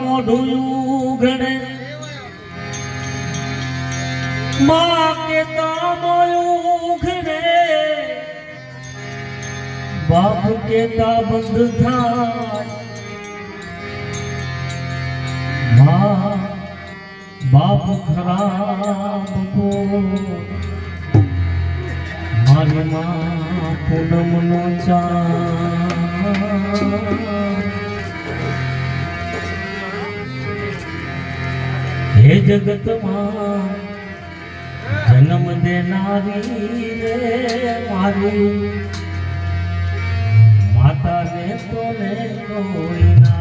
મોઢું ઉઘડે માં કેતા મોયું ઉઘડે બાપ કેતા બંધ થાય. બાપ ખરાબ કો મારી માં પૂનમ નો ચા હે જગતમાં જન્મ દેનારી રે મારી. માતાને તો ને કોઈ ના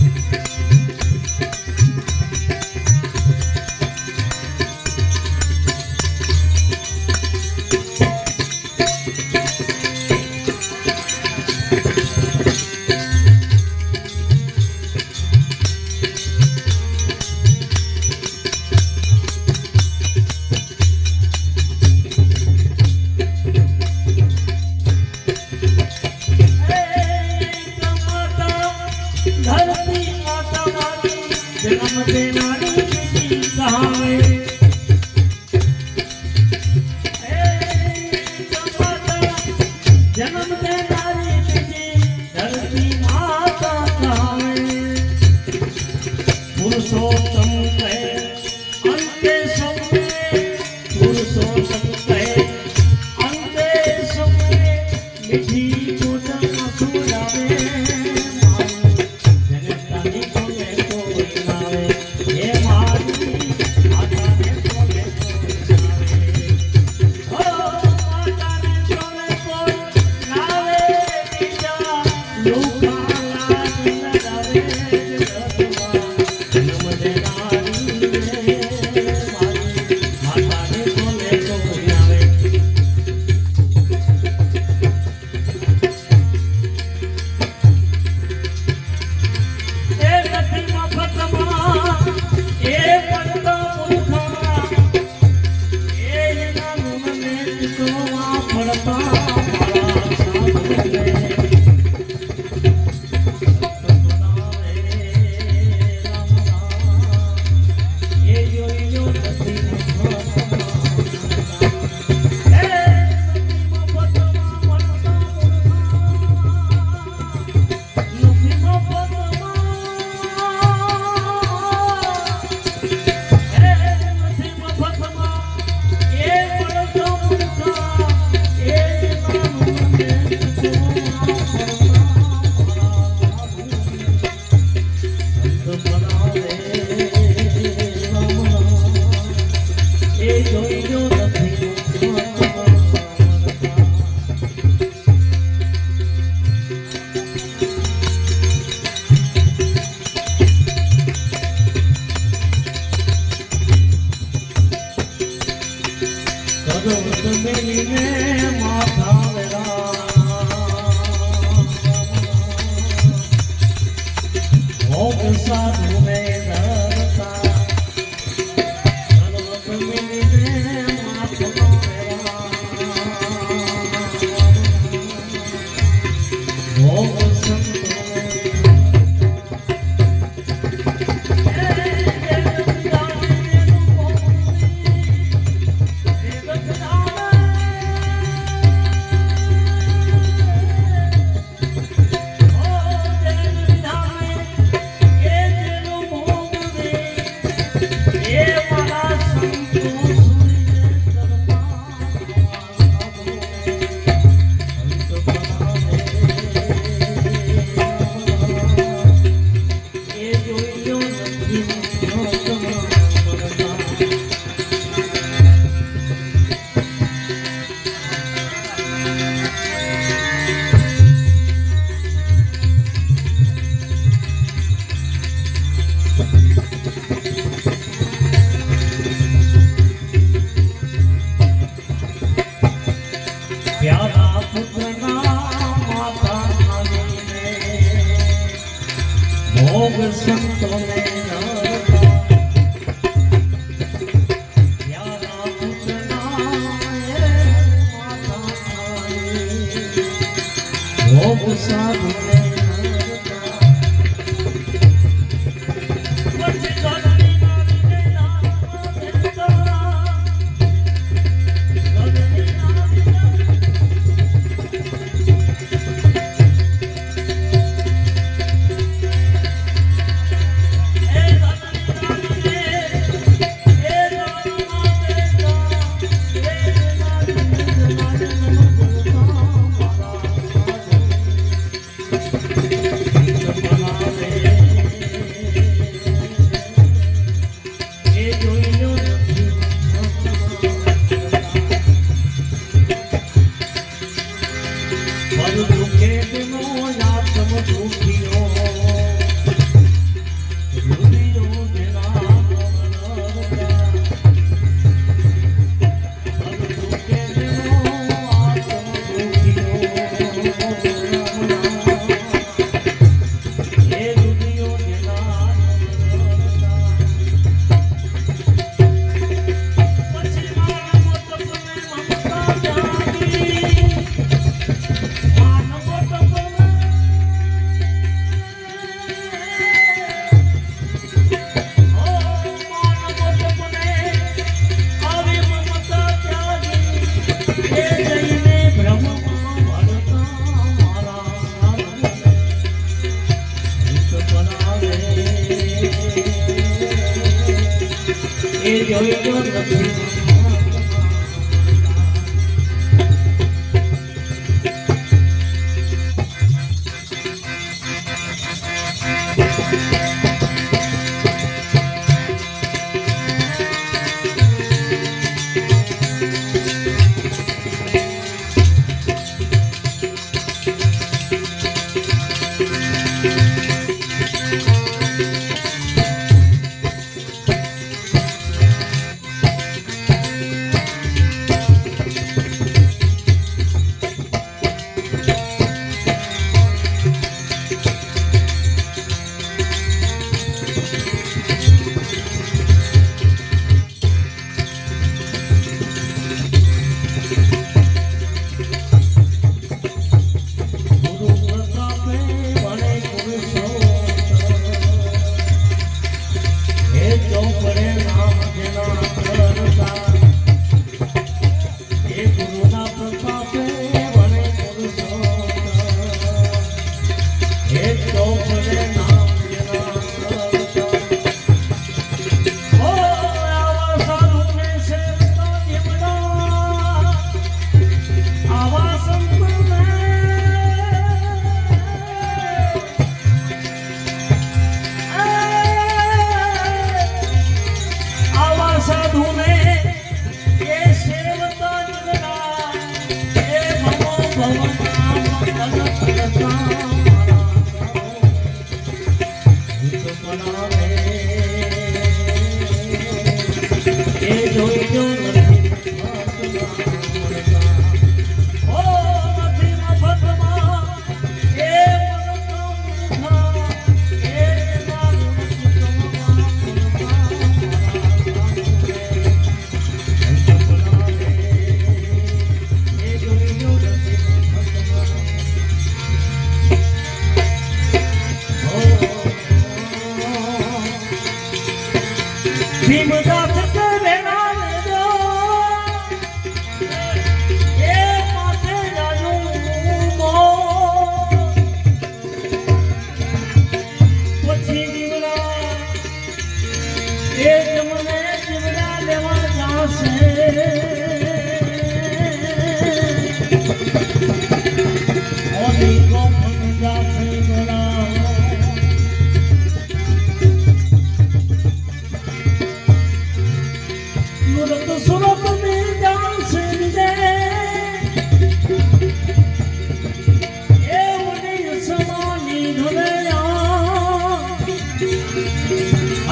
Música કરોડ મેલીને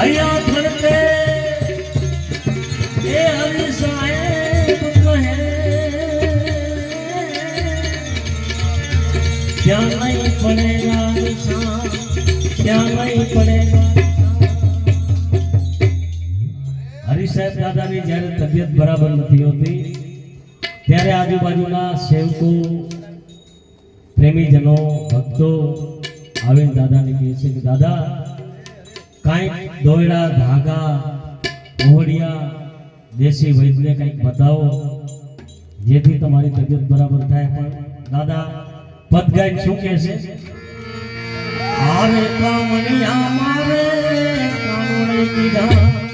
हरिया थन पे ए हरि साहेब कहे क्या नहीं पड़ेगा क्या नहीं पड़ेगा હરિ સાહેબ દાદાની જ્યારે તબિયત બરાબર નથી હોતી ત્યારે આજુબાજુના સેવકો પ્રેમીજનો ભક્તો આવીને દાદાને કહે છે કે દાદા कई दोड़ा धागा ओढ़िया जैसे वैद्य कई बताओ ये थी तुम्हारी तबीयत बराबर था पर दादा पद गए छू कैसे आ रे मारे का